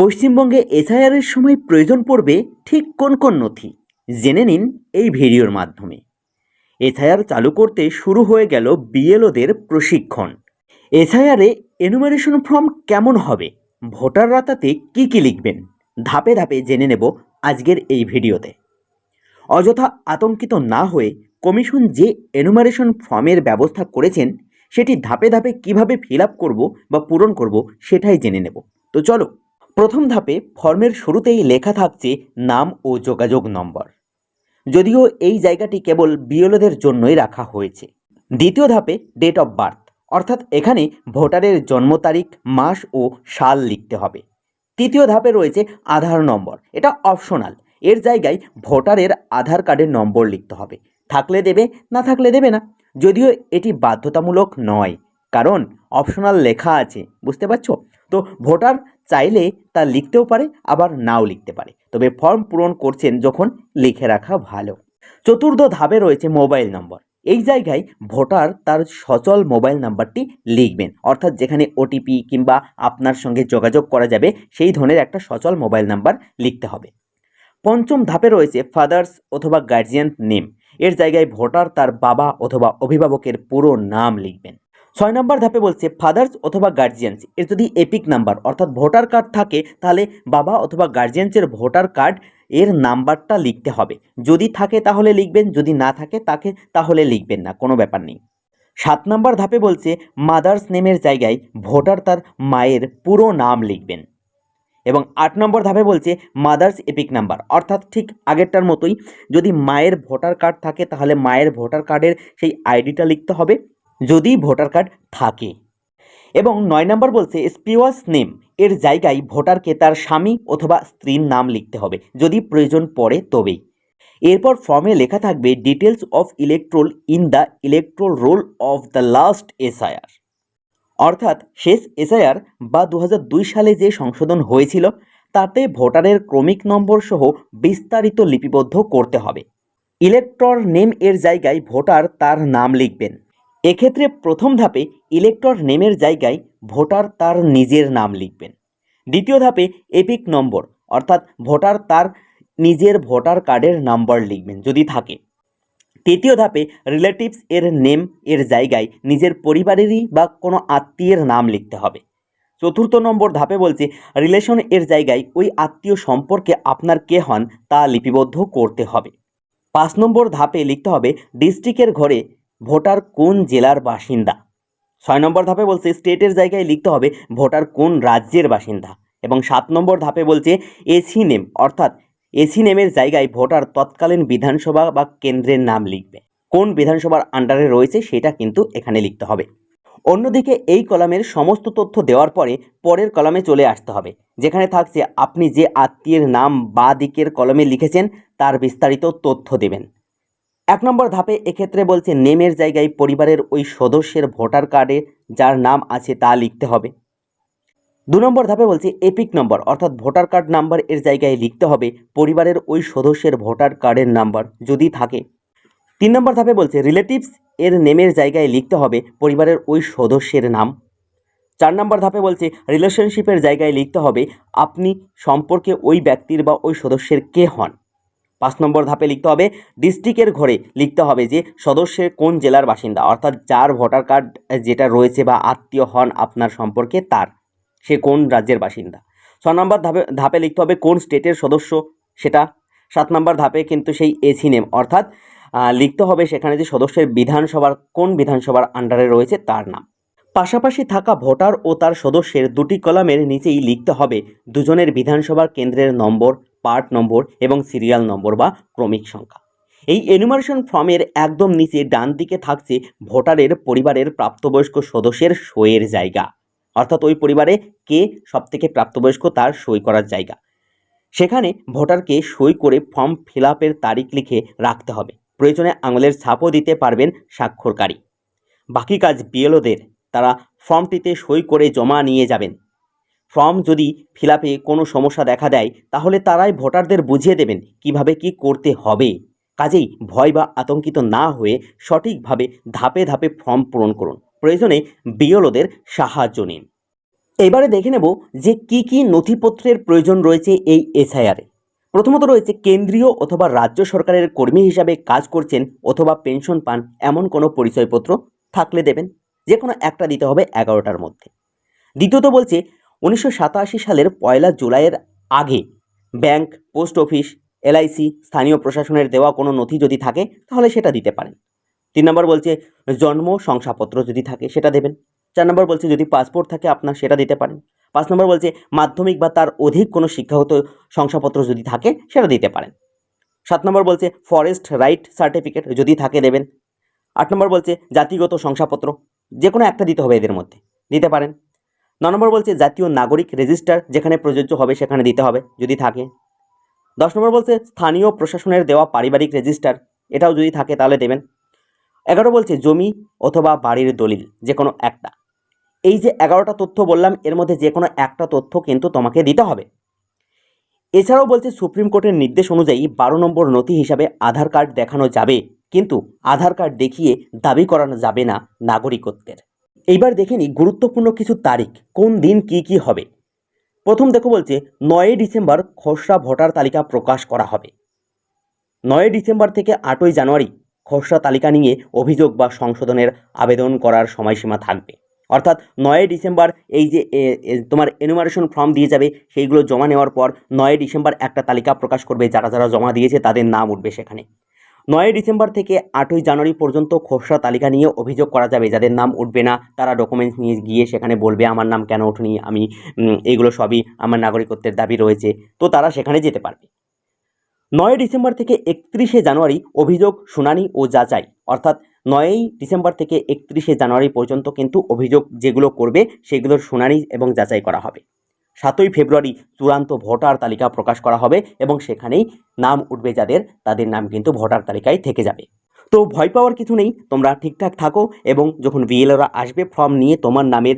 পশ্চিমবঙ্গে এসআইআরের সময় প্রয়োজন পড়বে ঠিক কোন কোন নথি? জেনে নিন এই ভিডিওর মাধ্যমে। এসআইআর চালু করতে শুরু হয়ে গেল বিএলওদের প্রশিক্ষণ। এসআইআরে এনুমারেশন ফর্ম কেমন হবে? ভোটাররা তাতে কী কী লিখবেন? ধাপে ধাপে জেনে নেব আজকের এই ভিডিওতে। অযথা আতঙ্কিত না হয়ে কমিশন যে এনুমারেশন ফর্মের ব্যবস্থা করেছেন, সেটি ধাপে ধাপে কীভাবে ফিল আপ করব বা পূরণ করব সেটাই জেনে নেব। তো চলো প্রথম ধাপে ফর্মের শুরুতেই লেখা থাকছে নাম ও যোগাযোগ নম্বর। যদিও এই জায়গাটি কেবল বিএলওদের জন্যই রাখা হয়েছে। দ্বিতীয় ধাপে ডেট অফ বার্থ অর্থাৎ এখানে ভোটারের জন্ম তারিখ, মাস ও সাল লিখতে হবে। তৃতীয় ধাপে রয়েছে আধার নম্বর, এটা অপশনাল এর জায়গায় ভোটারের আধার কার্ডের নম্বর লিখতে হবে। থাকলে দেবে, না থাকলে দেবে না, যদিও এটি বাধ্যতামূলক নয়, কারণ অপশনাল লেখা আছে, বুঝতে পারছ? তো ভোটার চাইলে তা লিখতেও পারে, আবার নাও লিখতে পারে। তবে ফর্ম পূরণ করছেন যখন লিখে রাখা ভালো। চতুর্থ ধাপে রয়েছে মোবাইল নম্বর এই জায়গায় ভোটার তার সচল মোবাইল নাম্বারটি লিখবেন। অর্থাৎ যেখানে ওটিপি কিংবা আপনার সঙ্গে যোগাযোগ করা যাবে, সেই ধরনের একটা সচল মোবাইল নাম্বার লিখতে হবে। পঞ্চম ধাপে রয়েছে ফাদার্স অথবা গার্জিয়ান নেম এর জায়গায় ভোটার তার বাবা অথবা অভিভাবকের পুরো নাম লিখবেন। ছয় নম্বর ধাপে বলছে ফাদার্স অথবা গার্জিয়ানস এর যদি এপিক নাম্বার অর্থাৎ ভোটার কার্ড থাকে, তাহলে বাবা অথবা গার্জিয়ানসের ভোটার কার্ড এর নাম্বারটা লিখতে হবে। যদি থাকে তাহলে লিখবেন, যদি না থাকে তাকে, তাহলে লিখবেন না, কোনো ব্যাপার নেই। সাত নম্বর ধাপে বলছে মাদার্স নেমের জায়গায় ভোটার তার মায়ের পুরো নাম লিখবেন। এবং আট নম্বর ধাপে বলছে মাদার্স এপিক নাম্বার অর্থাৎ ঠিক আগেরটার মতোই যদি মায়ের ভোটার কার্ড থাকে, তাহলে মায়ের ভোটার কার্ডের সেই আইডিটা লিখতে হবে। যদি ভোটার কার্ড থাকে। এবং নয় নম্বর বলছে, স্পিওয়াস নেম এর জায়গায় ভোটারকে তার স্বামী অথবা স্ত্রীর নাম লিখতে হবে, যদি প্রয়োজন পড়ে তবেই। এরপর ফর্মে লেখা থাকবে details of electoral in the electoral roll of the last SIR অর্থাৎ শেষ এসআইআর বা দু হাজার দুই সালে যে সংশোধন হয়েছিল, তাতে ভোটারের ক্রমিক নম্বর সহ বিস্তারিত লিপিবদ্ধ করতে হবে। ইলেক্টর নেম এর জায়গায় ভোটার তার নাম লিখবেন। এক্ষেত্রে প্রথম ধাপে ইলেক্টর নেমের জায়গায় ভোটার তার নিজের নাম লিখবেন। দ্বিতীয় ধাপে এপিক নম্বর অর্থাৎ ভোটার তার নিজের ভোটার কার্ডের নাম্বার লিখবেন, যদি থাকে। তৃতীয় ধাপে রিলেটিভস এর নেম এর জায়গায় নিজের পরিবারেরই বা কোনো আত্মীয়ের নাম লিখতে হবে। চতুর্থ নম্বর ধাপে বলছে রিলেশন এর জায়গায় ওই আত্মীয় সম্পর্কে আপনার কে হন তা লিপিবদ্ধ করতে হবে। পাঁচ নম্বর ধাপে লিখতে হবে ডিস্ট্রিক্টের ঘরে ভোটার কোন জেলার বাসিন্দা? ছয় নম্বর ধাপে বলছে, স্টেটের জায়গায় লিখতে হবে ভোটার কোন রাজ্যের বাসিন্দা। এবং সাত নম্বর ধাপে বলছে এসি নেম অর্থাৎ এসি নেমের জায়গায় ভোটার তৎকালীন বিধানসভা বা কেন্দ্রের নাম লিখবে। কোন বিধানসভার আন্ডারে রয়েছে সেটা কিন্তু এখানে লিখতে হবে। অন্যদিকে এই কলামের সমস্ত তথ্য দেওয়ার পরে পরের কলামে চলে আসতে হবে, যেখানে থাকছে আপনি যে আত্মীয়ের নাম বা দিকের কলমে লিখেছেন, তার বিস্তারিত তথ্য দেবেন। এক নম্বর ধাপে এক্ষেত্রে বলছে নেমের জায়গায় পরিবারের ওই সদস্যের ভোটার কার্ডে যার নাম আছে তা লিখতে হবে। দু নম্বর ধাপে বলছে এপিক নম্বর, অর্থাৎ ভোটার কার্ড নাম্বার এর জায়গায় লিখতে হবে পরিবারের ওই সদস্যের ভোটার কার্ডের নাম্বার যদি থাকে। তিন নম্বর ধাপে বলছে রিলেটিভস এর নেমের জায়গায় লিখতে হবে পরিবারের ওই সদস্যের নাম। চার নম্বর ধাপে বলছে রিলেশনশিপের জায়গায় লিখতে হবে আপনি সম্পর্কে ওই ব্যক্তির বা ওই সদস্যের কে হন। পাঁচ নম্বর ধাপে লিখতে হবে ডিস্ট্রিক্টের ঘরে লিখতে হবে যে সদস্যের কোন জেলার বাসিন্দা, অর্থাৎ যার ভোটার কার্ড যেটা রয়েছে বা আত্মীয় হন আপনার সম্পর্কে তার, সে কোন রাজ্যের বাসিন্দা। ছ নম্বর ধাপে ধাপে লিখতে হবে কোন স্টেটের সদস্য সেটা, সাত নম্বর ধাপে কিন্তু সেই এসি নেম অর্থাৎ লিখতে হবে সেখানে যে সদস্যের বিধানসভার, কোন বিধানসভার আন্ডারে রয়েছে তার নাম। পাশাপাশি থাকা ভোটার ও তার সদস্যের দুটি কলামের নিচেই লিখতে হবে দুজনের বিধানসভার কেন্দ্রের নম্বর পার্ট নম্বর এবং সিরিয়াল নম্বর বা ক্রমিক সংখ্যা। এই এনুমারেশন ফর্মের একদম নিচে ডান দিকে থাকছে ভোটারের পরিবারের প্রাপ্তবয়স্ক সদস্যের সইয়ের জায়গা। অর্থাৎ ওই পরিবারে কে সবথেকে প্রাপ্তবয়স্ক তার সই করার জায়গা। সেখানে ভোটারকে সই করে ফর্ম ফিল তারিখ লিখে রাখতে হবে। প্রয়োজনে আঙুলের ছাপও দিতে পারবেন স্বাক্ষরকারী। বাকি কাজ বিএলওদের তারা ফর্মটিতে সই করে জমা নিয়ে যাবেন। ফর্ম যদি ফিল কোনো সমস্যা দেখা দেয়, তাহলে তারাই ভোটারদের বুঝিয়ে দেবেন কীভাবে কি করতে হবে। কাজেই ভয় বা আতঙ্কিত না হয়ে সঠিকভাবে ধাপে ধাপে ফর্ম পূরণ করুন। প্রয়োজনে বিএলওদের সাহায্য নিন। এবারে দেখে নেব যে কি কি নথিপত্রের প্রয়োজন রয়েছে এই এসআইআরে প্রথমত রয়েছে কেন্দ্রীয় অথবা রাজ্য সরকারের কর্মী হিসাবে কাজ করছেন অথবা পেনশন পান এমন কোনো পরিচয়পত্র থাকলে দেবেন। যে কোনো একটা দিতে হবে এগারোটার মধ্যে। দ্বিতীয়ত বলছে উনিশশো সাতাশি সালের পয়লা জুলাইয়ের আগে ব্যাংক, পোস্ট অফিস এলআইসি স্থানীয় প্রশাসনের দেওয়া কোনো নথি যদি থাকে, তাহলে সেটা দিতে পারেন। তিন নম্বর বলছে, জন্ম শংসাপত্র যদি থাকে, সেটা দেবেন। চার নম্বর বলছে, যদি পাসপোর্ট থাকে, আপনার সেটা দিতে পারেন। পাঁচ নম্বর বলছে, মাধ্যমিক বা তার অধিক কোনো শিক্ষাগত শংসাপত্র যদি থাকে, সেটা দিতে পারেন। সাত নম্বর বলছে, ফরেস্ট রাইট সার্টিফিকেট যদি থাকে, দেবেন। আট নম্বর বলছে, জাতিগত শংসাপত্র যে কোনো একটা দিতে হবে এদের মধ্যে, দিতে পারেন। ন নম্বর বলছে জাতীয় নাগরিক রেজিস্টার যেখানে প্রযোজ্য হবে সেখানে দিতে হবে, যদি থাকে। দশ নম্বর বলছে স্থানীয় প্রশাসনের দেওয়া পারিবারিক রেজিস্টার, এটাও যদি থাকে তাহলে দেবেন। এগারো বলছে জমি অথবা বাড়ির দলিল যে কোনো একটা। এই যে এগারোটা তথ্য বললাম, এর মধ্যে যে কোনো একটা তথ্য কিন্তু তোমাকে দিতে হবে। এছাড়াও বলছে সুপ্রিম কোর্টের নির্দেশ অনুযায়ী বারো নম্বর নথি হিসাবে আধার কার্ড দেখানো যাবে, কিন্তু আধার কার্ড দেখিয়ে দাবি করানো যাবে না নাগরিকত্বের। এইবার দেখে নিই গুরুত্বপূর্ণ কিছু তারিখ, কোন দিন কি কি হবে। প্রথম দেখো বলছে, নয়ই ডিসেম্বর খসড়া ভোটার তালিকা প্রকাশ করা হবে। নয়ই ডিসেম্বর থেকে আটই জানুয়ারি খসড়া তালিকা নিয়ে অভিযোগ বা সংশোধনের আবেদন করার সময়সীমা থাকবে। অর্থাৎ নয়ই ডিসেম্বর এই যে তোমার এনুমারেশন ফর্ম দিয়ে যাবে, সেইগুলো জমা নেওয়ার পর নয়ই ডিসেম্বর একটা তালিকা প্রকাশ করবে, যারা যারা জমা দিয়েছে তাদের নাম উঠবে সেখানে। নয়ই ডিসেম্বর থেকে আটই জানুয়ারি পর্যন্ত খসড়া তালিকা নিয়ে অভিযোগ করা যাবে। যাদের নাম উঠবে না, তারা ডকুমেন্টস নিয়ে গিয়ে সেখানে বলবে, আমার নাম কেন ওঠেনি? আমি এগুলো সবই আমার নাগরিকত্বের দাবি রয়েছে। তো তারা সেখানে যেতে পারবে। নয় ডিসেম্বর থেকে একত্রিশে জানুয়ারি অভিযোগ, শুনানি ও যাচাই। অর্থাৎ নয়ই ডিসেম্বর থেকে একত্রিশে জানুয়ারি পর্যন্ত কিন্তু অভিযোগ যেগুলো করবে, সেগুলোর শুনানি এবং যাচাই করা হবে। সাতই ফেব্রুয়ারি চূড়ান্ত ভোটার তালিকা প্রকাশ করা হবে এবং সেখানেই নাম উঠবে যাদের, তাদের নাম কিন্তু ভোটার তালিকায় থেকে যাবে। তো ভয় পাওয়ার কিছু নেই, তোমরা ঠিকঠাক থাকো এবং যখন বিএলওরা আসবে ফর্ম নিয়ে, তোমার নামের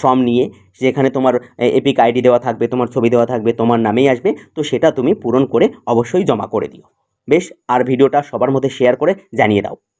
ফর্ম নিয়ে, যেখানে তোমার এপিক আইডি দেওয়া থাকবে, তোমার ছবি দেওয়া থাকবে, তোমার নামেই আসবে, তো সেটা তুমি পূরণ করে অবশ্যই জমা করে দিও। বেশ, আর ভিডিওটা সবার মধ্যে শেয়ার করে জানিয়ে দাও।